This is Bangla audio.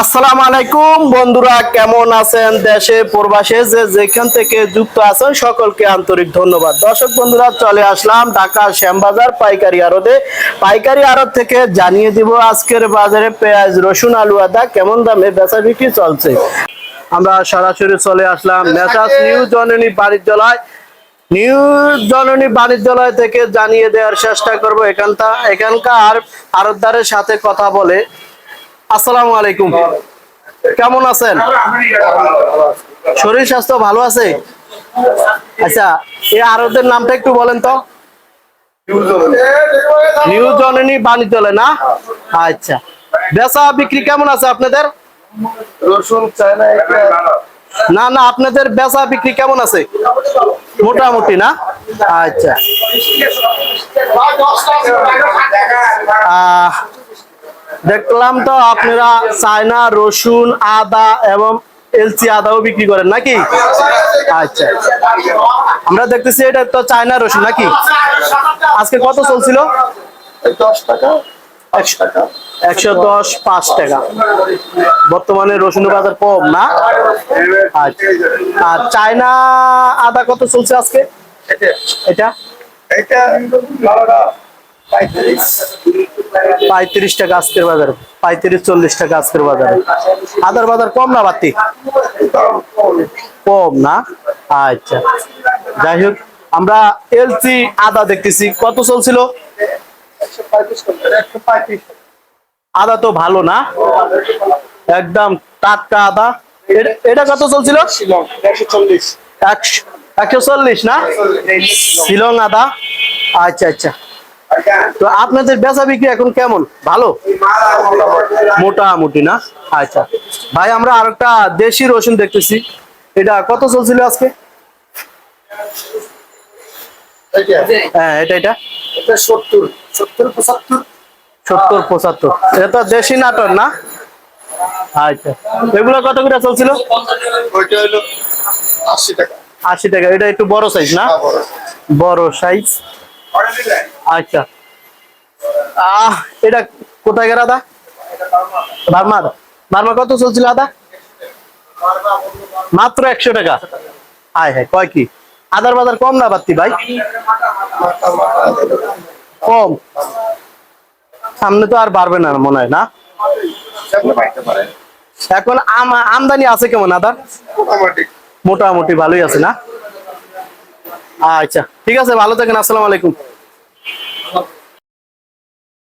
আসসালামু আলাইকুম, বন্ধুরা কেমন আছেন দেশে, প্রবাসে যে যেখান থেকে যুক্ত আছেন সকলকে আন্তরিক ধন্যবাদ। দর্শক বন্ধুরা, চলে আসলাম ঢাকা শ্যামবাজার পাইকারি আড়তে। পাইকারি আড়ত থেকে জানিয়ে দিব আজকের বাজারে পেঁয়াজ, রসুন, আলু, আদা কেমন দামে বেচা বিক্রি চলছে। আমরা সরাসরি চলে আসলাম মেসাজ নিউ জননী বাণিজ্যালয়। নিউ জননী বাণিজ্যালয় থেকে জানিয়ে দেওয়ার চেষ্টা করব এখানটা এখানকার আড়তদারের সাথে কথা বলে। আসসালামু আলাইকুম। কেমন আছেন? শরীর স্বাস্থ্য ভালো আছে? আচ্ছা এই আরতের নামটা একটু বলেন তো। নিউ জননী না? আচ্ছা। বেচা বিক্রি কেমন আছে আপনাদের? রসুন চায়না না না আপনাদের বেচা বিক্রি কেমন আছে? মোটামুটি না? আচ্ছা। আহ, দেখলাম তো আপনারা চায়না রসুন আদা এবং এলসি আদাও বিক্রি করেন নাকি? আচ্ছা। আমরা দেখতেছি এটা তো চায়না রসুন নাকি? আজকে কত চলছিল? দশ টাকা একশো দশ পাঁচ টাকা। বর্তমানে রসুনের বাজার কম না? আচ্ছা। আর চায়না আদা কত চলছে আজকে? এটা। এটা? পঁয়ত্রিশ টাকা আজকের বাজারে, পঁয়ত্রিশ, চল্লিশ টাকা আজকের বাজারে। আদার বাজার কম না বাড়তি কম না? আচ্ছা। যাই হোক, আমরা এলসি আদা দেখতেছি। কত চলছিল? আদা তো ভালো না। একদম টাটকা আদা। এটা কত চলছিল? একশো চল্লিশ না? শিলং আদা। আচ্ছা আচ্ছা। তো আপনাদের বেচা বিক্রি এখন কেমন? ভালো? মোটামুটি না? আচ্ছা। ভাই, আমরা আরেকটা দেশি রসুন দেখতেছি। এটা কত চলছিল আজকে? হ্যাঁ এটা এটা। সত্তর সত্তর পঁচাত্তর। এটা তো দেশি নাটক না? আচ্ছা। এগুলো কত করে চলছিল? আশি টাকা। এটা একটু বড় সাইজ না? বড় সাইজ আচ্ছা। আহ এটা কোথায় গেল আদা? বার্মা আদা বার্মা কত চলছিল আদা? মাত্র একশো টাকা। আয় হ্যাঁ কয় কি? আদার বাজার কম না বাত্তি ভাই? কম। সামনে তো আর বাড়বে না মনে হয় না? এখন আম- আমদানি আছে কেমন আদার মোটামুটি ভালোই আছে না? আচ্ছা ঠিক আছে ভালো থাকেন আসসালামু আলাইকুম।